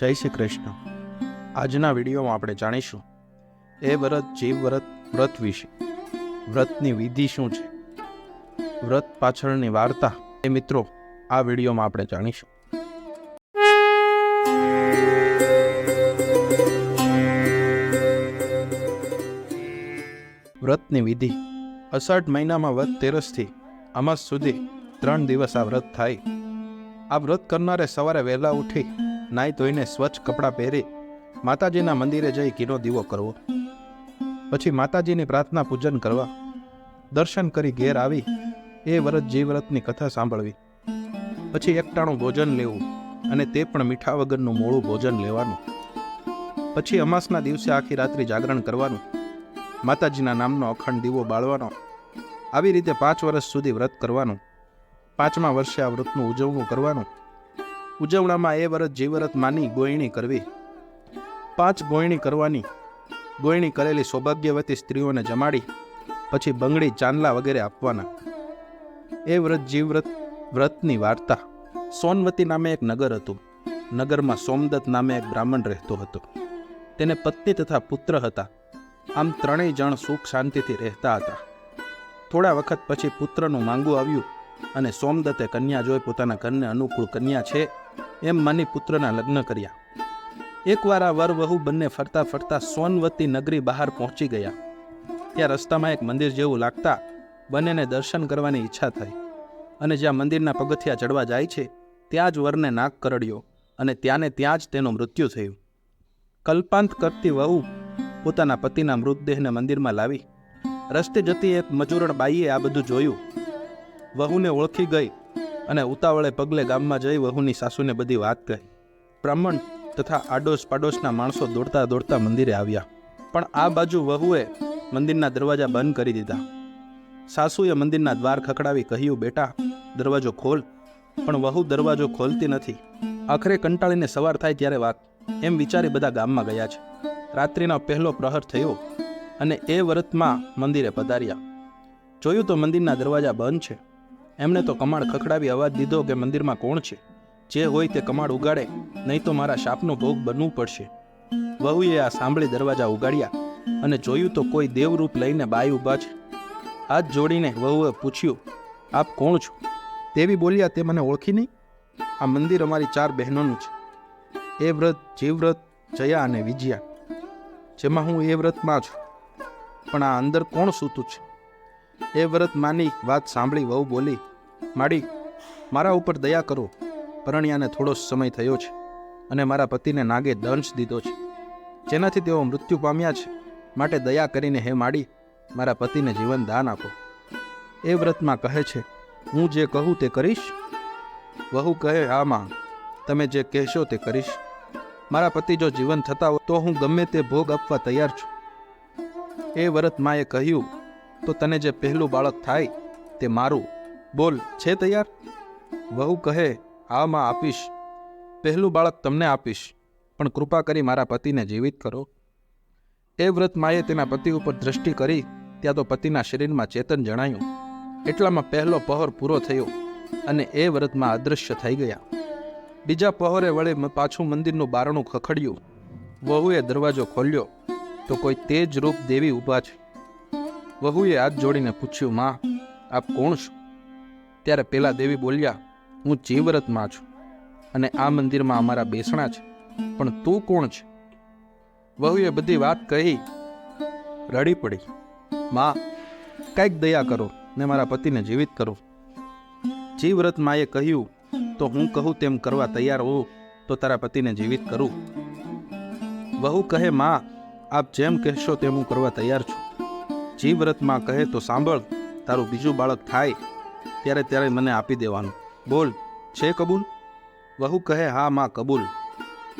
જય શ્રી કૃષ્ણ. આજના વિડીયોમાં આપણે જાણીશું, એ વ્રત, જીવ વ્રત વ્રત વિશે. વ્રતની વિધિ શું છે? વ્રત પાછળની વાર્તા. એ મિત્રો, આ વિડીયોમાં આપણે જાણીશું. વ્રતની વિધિ. અષાઢ મહિનામાં વ્રત તેરસથી અમાસ સુધી ત્રણ દિવસ આ વ્રત થાય. આ વ્રત કરનારે સવારે વહેલા ઉઠી નાહી ધોઈને સ્વચ્છ કપડાં પહેરી માતાજીના મંદિરે જઈ ઘીનો દીવો કરવો. પછી માતાજીની પ્રાર્થના પૂજન કરવા દર્શન કરી ઘેર આવી એ વ્રત જીવ્રતની કથા સાંભળવી. પછી એકટાણું ભોજન લેવું અને તે પણ મીઠા વગરનું મોળું ભોજન લેવાનું. પછી અમાસના દિવસે આખી રાત્રિ જાગરણ કરવાનું. માતાજીના નામનો અખંડ દીવો બાળવાનો. આવી રીતે પાંચ વર્ષ સુધી વ્રત કરવાનું. પાંચમા વર્ષે આ વ્રતનું ઉજવણું કરવાનું. ઉજવણામાં એ વ્રત જે માની ગોયણી કરવી. પાંચ ગોયણી કરવાની. ગોયણી કરેલી સૌભાગ્યવતી સ્ત્રીઓને જમાડી, પછી બંગડી ચાંદલા વગેરે આપવાના. એ વ્રત જીવવ્રત વ્રતની વાર્તા. સોનવતી નામે એક નગર હતું. નગરમાં સોમદત્ત નામે એક બ્રાહ્મણ રહેતો હતો. તેને પત્ની તથા પુત્ર હતા. આમ ત્રણેય જણ સુખ શાંતિથી રહેતા હતા. થોડા વખત પછી પુત્રનું માંગુ આવ્યું. અને સોમદત્તે કન્યા જોઈ પોતાના ઘરને અનુકૂળ કન્યા છે એમ માની પુત્રના લગ્ન કર્યા. એકવાર આ વર વહુ બંને ફરતા ફરતા સોનવતી નગરી બહાર પહોંચી ગયા. ત્યાં રસ્તામાં એક મંદિર જેવું લાગતા બંનેને દર્શન કરવાની ઈચ્છા થઈ. અને જ્યાં મંદિરના પગથિયા ચડવા જાય છે, ત્યાં જ વરને નાક કરડ્યો અને ત્યાંને ત્યાં જ તેનું મૃત્યુ થયું. કલ્પાંત કરતી વહુ પોતાના પતિના મૃતદેહને મંદિરમાં લાવી. રસ્તે જતી એક મજૂરણ બાઈએ આ બધું જોયું. વહુને ઓળખી ગઈ અને ઉતાવળે પગલે ગામમાં જઈ વહુની સાસુને બધી વાત કહી. બ્રાહ્મણ તથા આડોશ પાડોશના માણસો દોડતા દોડતા મંદિરે આવ્યા. પણ આ બાજુ વહુએ મંદિરના દરવાજા બંધ કરી દીધા. સાસુએ મંદિરના દ્વાર ખખડાવી કહ્યું, બેટા, દરવાજો ખોલ. પણ વહુ દરવાજો ખોલતી નથી. આખરે કંટાળીને સવાર થાય ત્યારે વાત. એમ વિચારી બધા ગામમાં ગયા છે. રાત્રિનો પહેલો પ્રહર થયો અને એ વ્રતમાં મંદિરે પધાર્યા. જોયું તો મંદિરના દરવાજા બંધ છે. એમણે તો કમાડ ખખડાવી અવાજ દીધો કે મંદિરમાં કોણ છે? જે હોય તે કમાડ ઉગાડે, નહીં તો મારા શાપનો ભોગ બનવું પડશે. વહુએ આ સાંભળી દરવાજા ઉગાડ્યા અને જોયું તો કોઈ દેવરૂપ લઈને બાઈ ઊભા છે. હાથ જોડીને વહુએ પૂછ્યું, આપ કોણ છો? તેવી બોલ્યા તે મને ઓળખી નહીં? આ મંદિર અમારી ચાર બહેનોનું છે. એ વ્રત જીવવ્રત જયા અને વિજયા. જેમાં હું એ વ્રતમાં છું. પણ આ અંદર કોણ સૂતું છે? એ વ્રત માની વાત સાંભળી વહુ બોલી માડી, મારા ઉપર દયા કરો. પરણ્યાને થોડો સમય થયો છે અને મારા પતિને નાગે દંશ દીધો છે. જેનાથી તેઓ મૃત્યુ પામ્યા છે. માટે દયા કરીને હે માડી, મારા પતિને જીવન દાન આપો. એ વ્રતમાં કહે છે, હું જે કહું તે કરીશ? વહુ કહે, હા માં, તમે જે કહેશો તે કરીશ. મારા પતિ જો જીવન થતા હોય તો હું ગમે તે ભોગ આપવા તૈયાર છું. એ વ્રત માએ કહ્યું, તો તને જે પહેલું બાળક થાય તે મારું. બોલ, છે તૈયાર? વહુ કહે, હા, માં, આપીશ. પહેલું બાળક તમને આપીશ, પણ કૃપા કરી મારા પતિને જીવિત કરો. એ વ્રત માએ તેના પતિ ઉપર દ્રષ્ટિ કરી, ત્યાં તો પતિના શરીરમાં ચેતન જણાયું. એટલામાં પહેલો પહોર પૂરો થયો અને એ વ્રતમાં અદૃશ્ય થઈ ગયા. બીજા પહોરે વળે પાછું મંદિરનું બારણું ખખડ્યું. વહુએ દરવાજો ખોલ્યો, તો કોઈ તેજ રૂપ દેવી ઊભા છે. વહુએ હાથ જોડીને પૂછ્યું, માં, આપ કોણ છો? ત્યારે પેલા દેવી બોલ્યા, હું જીવવ્રતમાં છું અને આ મંદિરમાં અમારા બેસણા છે, પણ તું કોણ છે? વહુએ બધી વાત કહી, રડી પડી. માં, કંઈક દયા કરો ને મારા પતિને જીવિત કરો. જીવવ્રત માએ કહ્યું, તો હું કહું તેમ કરવા તૈયાર હોઉં, તો તારા પતિને જીવિત કરું. વહુ કહે, માં, આપ જેમ કહેશો તેમ હું કરવા તૈયાર છું. જીવવ્રતમાં કહે તો સાંભળ, તારું બીજું બાળક થાય ત્યારે ત્યારે મને આપી દેવાનું. બોલ, છે કબૂલ? વહુ કહે, હા, માં, કબૂલ.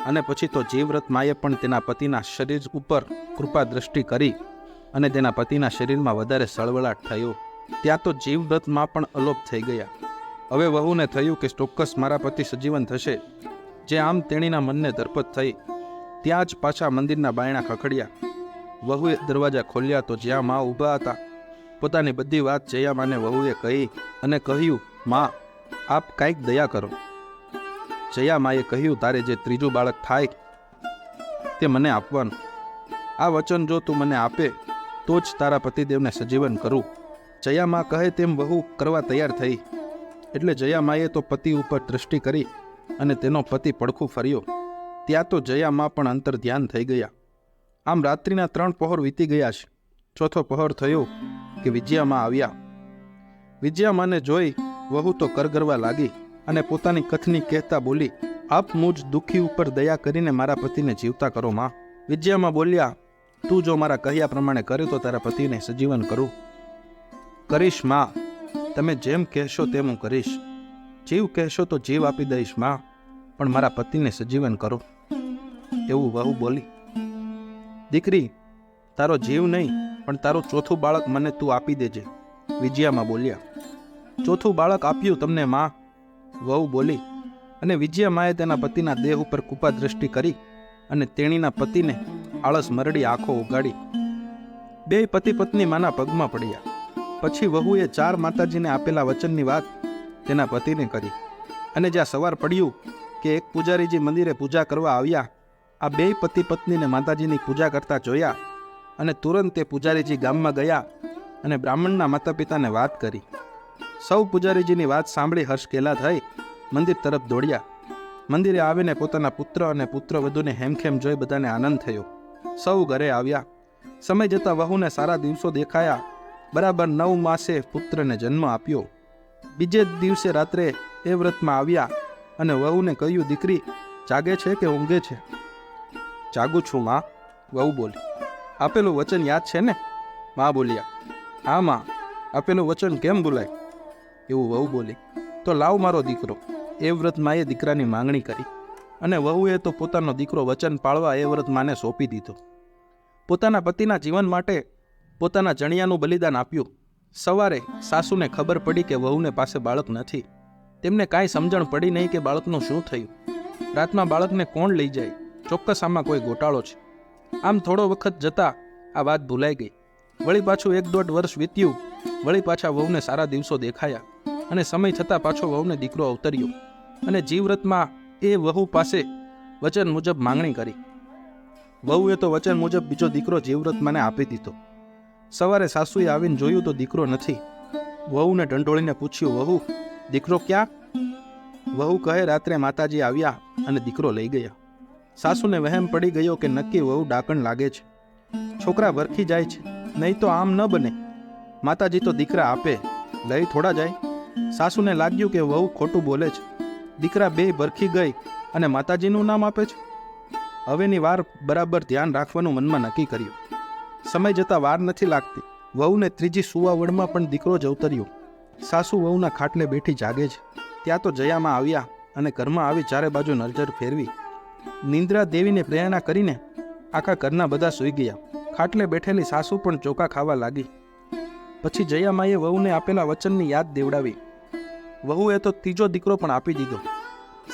અને પછી તો જીવવ્રત માએ પણ તેના પતિના શરીર ઉપર કૃપા દ્રષ્ટિ કરી અને તેના પતિના શરીરમાં વધારે સળવળાટ થયો. ત્યાં તો જીવવ્રતમાં પણ અલોપ થઈ ગયા. હવે વહુને થયું કે ચોક્કસ મારા પતિ સજીવન થશે. જે આમ તેણીના મનને દરપત થઈ. ત્યાં જ પાછા મંદિરના બાયણા ખખડ્યા. વહુએ દરવાજા ખોલ્યા તો જ્યાં મા ઊભા હતા પોતાની બધી વાત જયામાને વહુએ કહી અને કહ્યું, માં, આપ કાંઈક દયા કરો. જયામાએ કહ્યું, તારે જે ત્રીજું બાળક થાય તે મને આપવાનું. આ વચન જો તું મને આપે, તો જ તારા પતિદેવને સજીવન કરું. જયામા કહે તેમ વહુ કરવા તૈયાર થઈ. એટલે જયામાએ તો પતિ ઉપર દૃષ્ટિ કરી અને તેનો પતિ પડખું ફર્યો. ત્યાં તો જયામા પણ અંતર ધ્યાન થઈ ગયા. આમ રાત્રિના ત્રણ પહોર વીતી ગયા છે. ચોથો પહોર થયો. કે વિજયામાં આવ્યા. વિજયામાને જોઈ વહુ તો કરગરવા લાગી અને પોતાની કથની કહેતા બોલી, આપ મુજ દુઃખી ઉપર દયા કરીને મારા પતિને જીવતા કરો, માં. વિજયામાં બોલ્યા, તું જો મારા કહ્યા પ્રમાણે કરે તો તારા પતિને સજીવન કરું. કરીશ, માં. તમે જેમ કહેશો તેમ હું કરીશ. જીવ કહેશો તો જીવ આપી દઈશ, માં, પણ મારા પતિને સજીવન કરો. એવું વહુ બોલી. દીકરી, તારો જીવ નહીં પણ તારું ચોથું બાળક મને તું આપી દેજે. વિજયામાં બોલ્યા, ચોથું બાળક આપ્યું તમને માં. વહુ બોલી, અને વિજયામાએ તેના પતિના દેહ ઉપર કૃપા દ્રષ્ટિ કરી અને તેણીના પતિને આળસ મરડી આંખો ઉગાડી. બે પતિ પત્ની માના પગમાં પડ્યા. પછી વહુએ ચાર માતાજીને આપેલા વચનની વાત તેના પતિને કરી. અને જ્યાં સવાર પડ્યું કે એક પૂજારીજી મંદિરે પૂજા કરવા આવ્યા, આ બે પતિ પત્નીને માતાજીની પૂજા કરતા જોયા અને તુરંત તે પૂજારીજી ગામમાં ગયા અને બ્રાહ્મણના માતા પિતાને વાત કરી. સૌ પૂજારીજીની વાત સાંભળી હર્ષકેલા થઈ, મંદિર તરફ દોડ્યા. મંદિરે આવીને પોતાના પુત્ર અને પુત્રવધૂને હેમખેમ જોઈ બધાને આનંદ થયો. સૌ ઘરે આવ્યા. સમય જતાં વહુને સારા દિવસો દેખાયા. બરાબર નવ માસે પુત્રને જન્મ આપ્યો. બીજે દિવસે રાત્રે એ વ્રતમાં આવ્યા અને વહુને કહ્યું, દીકરી, જાગે છે કે ઊંઘે છે? જાગું છું, માં. વહુ બોલી આપેલું વચન યાદ છે ને? મા બોલ્યા, હા માં, આપેલું વચન કેમ બોલાય એવું વહુ બોલી, તો લાવ મારો દીકરો. એ વ્રત માએ દીકરાની માંગણી કરી અને વહુએ તો પોતાનો દીકરો વચન પાળવા એ વ્રત માને સોંપી દીધો. પોતાના પતિના જીવન માટે પોતાના જણિયાનું બલિદાન આપ્યું. સવારે સાસુને ખબર પડી કે વહુને પાસે બાળક નથી. તેમને કાંઈ સમજણ પડી નહીં કે બાળકનું શું થયું. રાતમાં બાળકને કોણ લઈ જાય? ચોક્કસ આમાં કોઈ ગોટાળો છે. આમ થોડો વખત જતા આ વાત ભૂલાઈ ગઈ. વળી પાછું એક દોઢ વર્ષ વીત્યું. વળી પાછા વહુને સારા દિવસો દેખાયા અને સમય થતાં પાછો વહુને દીકરો અવતર્યો અને જીવવ્રતમાં એ વહુ પાસે વચન મુજબ માંગણી કરી. વહુએ તો વચન મુજબ બીજો દીકરો જીવરતમાંને આપી દીધો. સવારે સાસુએ આવીને જોયું તો દીકરો નથી. વહુને ઢંઢોળીને પૂછ્યું, વહુ, દીકરો ક્યાં? વહુ કહે, રાત્રે માતાજી આવ્યા અને દીકરો લઈ ગયા. સાસુને વહેમ પડી ગયો કે નક્કી વહુ ડાકણ લાગે છે. છોકરા વરખી જાય છે. નહીં તો આમ ન બને. માતાજી તો દીકરા આપે. લઈ થોડા જાય. સાસુને લાગ્યું કે વહુ ખોટું બોલે છે. દીકરા બે ભરખી ગઈ અને માતાજીનું નામ આપે છે. હવેની વાર બરાબર ધ્યાન રાખવાનું મનમાં નક્કી કર્યું. સમય જતાં વાર નથી લાગતી. વહુને ત્રીજી સુવાવડમાં પણ દીકરો જ અવતર્યો. સાસુ વહુના ખાટલે બેઠી જાગે છે. ત્યાં તો જયામાં આવ્યા અને ઘરમાં આવી ચારે બાજુ નજર ફેરવી નિંદ્રા દેવીને પ્રેરણા કરીને આખા ઘરના બધા સૂઈ ગયા. ખાટલે બેઠેલી સાસુ પણ ચોખા ખાવા લાગી. પછી જયામાએ વહુને આપેલા વચનની યાદ દેવડાવી. વહુએ તો ત્રીજો દીકરો પણ આપી દીધો.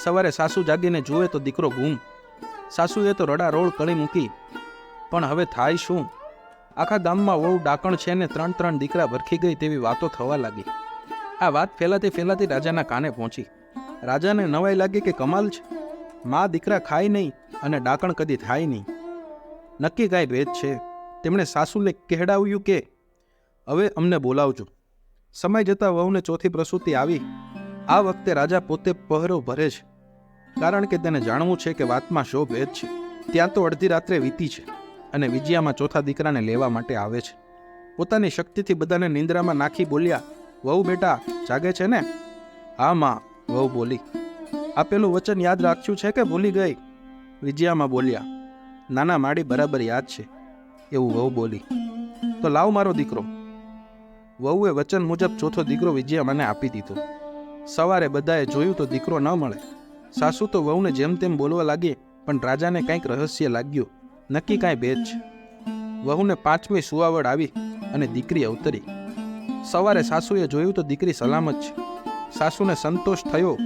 સવારે સાસુ જાગીને જુએ તો દીકરો ગુમ. સાસુએ તો રડા રોળ કરી મૂકી. પણ હવે થાય શું? આખા ગામમાં વહુ ડાકણ છે ને ત્રણ ત્રણ દીકરા ભરખી ગઈ તેવી વાતો થવા લાગી. આ વાત ફેલાતી ફેલાતી રાજાના કાને પહોંચી. રાજાને નવાઈ લાગી કે કમાલ છે? મા દીકરા ખાય નહીં અને ડાકણ કદી થાય નહીં. નક્કી કાંઈ ભેદ છે? તેમણે સાસુને કહેડાવ્યું કે, હવે અમને બોલાવજો. સમય જતાં વહુને ચોથી પ્રસૂતિ આવી. આ વખતે રાજા પોતે પહરો ભરે છે. કારણ કે તેને જાણવું છે કે વાતમાં શો ભેદ છે. ત્યાં તો અડધી રાત્રે વીતી છે અને વિજયામાં ચોથા દીકરાને લેવા માટે આવે છે. પોતાની શક્તિથી બધાને નિંદ્રામાં નાખી બોલ્યા, વહુ બેટા, જાગે છે ને? હા, માં, વહુ બોલી. આપેલું વચન યાદ રાખ્યું છે કે ભૂલી ગઈ? વિજયામાં બોલ્યા, નાના માડી બરાબર યાદ છે. એવું વહુ બોલી, તો લાવ મારો દીકરો. વહુએ વચન મુજબ ચોથો દીકરો વિજયામાને આપી દીધો. સવારે બધાએ જોયું તો દીકરો ન મળે. સાસુ તો વહુને જેમ તેમ બોલવા લાગી, પણ રાજાને કંઈક રહસ્ય લાગ્યું. નક્કી કાંઈ ભેદ છે. વહુને પાંચમી સુવાવડ આવી અને દીકરી અવતરી સવારે સાસુએ જોયું તો દીકરી સલામત છે. સાસુને સંતોષ થયો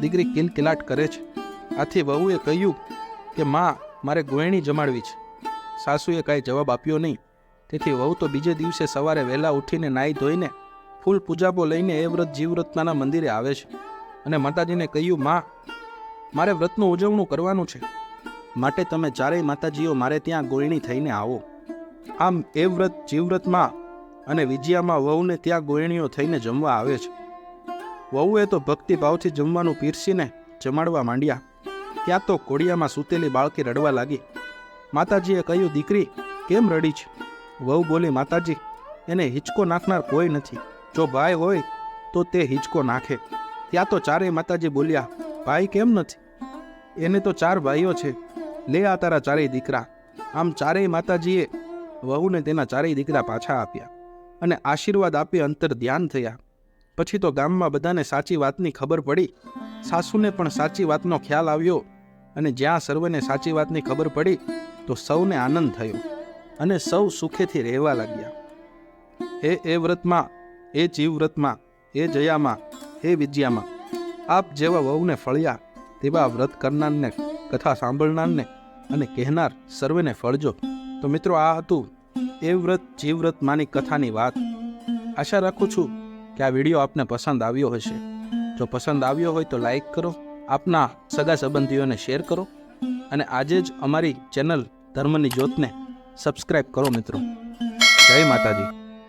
દીકરી કિલકિલાટ કરે છે. આથી વહુએ કહ્યું કે, માં, મારે ગોયણી જમાડવી છે. સાસુએ કાંઈ જવાબ આપ્યો નહીં. તેથી વહુ તો બીજે દિવસે સવારે વહેલા ઉઠીને નાહી ધોઈને ફૂલ પૂજાપો લઈને એ વ્રત જીવવ્રતના મંદિરે આવે છે. અને માતાજીને કહ્યું, માં, મારે વ્રતનું ઉજવણું કરવાનું છે. માટે તમે ચારેય માતાજીઓ મારે ત્યાં ગોયણી થઈને આવો. આમ એ વ્રત જીવવ્રતમાં અને વિજયામાં વહુને ત્યાં ગોયણીઓ થઈને જમવા આવે છે. વહુએ તો ભક્તિભાવથી જમવાનું પીરસીને જમાડવા માંડ્યા. ત્યાં તો કોડિયામાં સૂતેલી બાળકી રડવા લાગી. માતાજીએ કહ્યું, દીકરી, કેમ રડી છે? વહુ બોલી, માતાજી, એને હિંચકો નાખનાર કોઈ નથી. જો ભાઈ હોય તો તે હિંચકો નાખે. ત્યાં તો ચારેય માતાજી બોલ્યા, ભાઈ કેમ નથી? એને તો ચાર ભાઈઓ છે. લે આ તારા ચારેય દીકરા. આમ ચારેય માતાજીએ વહુને તેના ચારેય દીકરા પાછા આપ્યા અને આશીર્વાદ આપી અંતર ધ્યાન થયા. પછી તો ગામમાં બધાને સાચી વાતની ખબર પડી. સાસુને પણ સાચી વાતનો ખ્યાલ આવ્યો અને જ્યાં સર્વને સાચી વાતની ખબર પડી, તો સૌને આનંદ થયો અને સૌ સુખેથી રહેવા લાગ્યા. હે એ વ્રતમાં, એ જીવવ્રતમાં, એ જયામાં, હે વિજયામાં, આપ જેવા વહુને ફળ્યા તેવા વ્રત કરનારને કથા સાંભળનારને અને કહેનાર સર્વેને ફળજો. તો મિત્રો આ હતું એ વ્રત જીવવ્રત માની કથાની વાત. આશા રાખું છું કે આ વીડિયો આપને પસંદ આવ્યો હશે. જો પસંદ આવ્યો હોય તો લાઈક કરો, આપના સગા સંબંધીઓને શેર કરો અને આજે જ અમારી ચેનલ ધર્મની જ્યોતને સબસ્ક્રાઈબ કરો મિત્રો. જય માતાજી.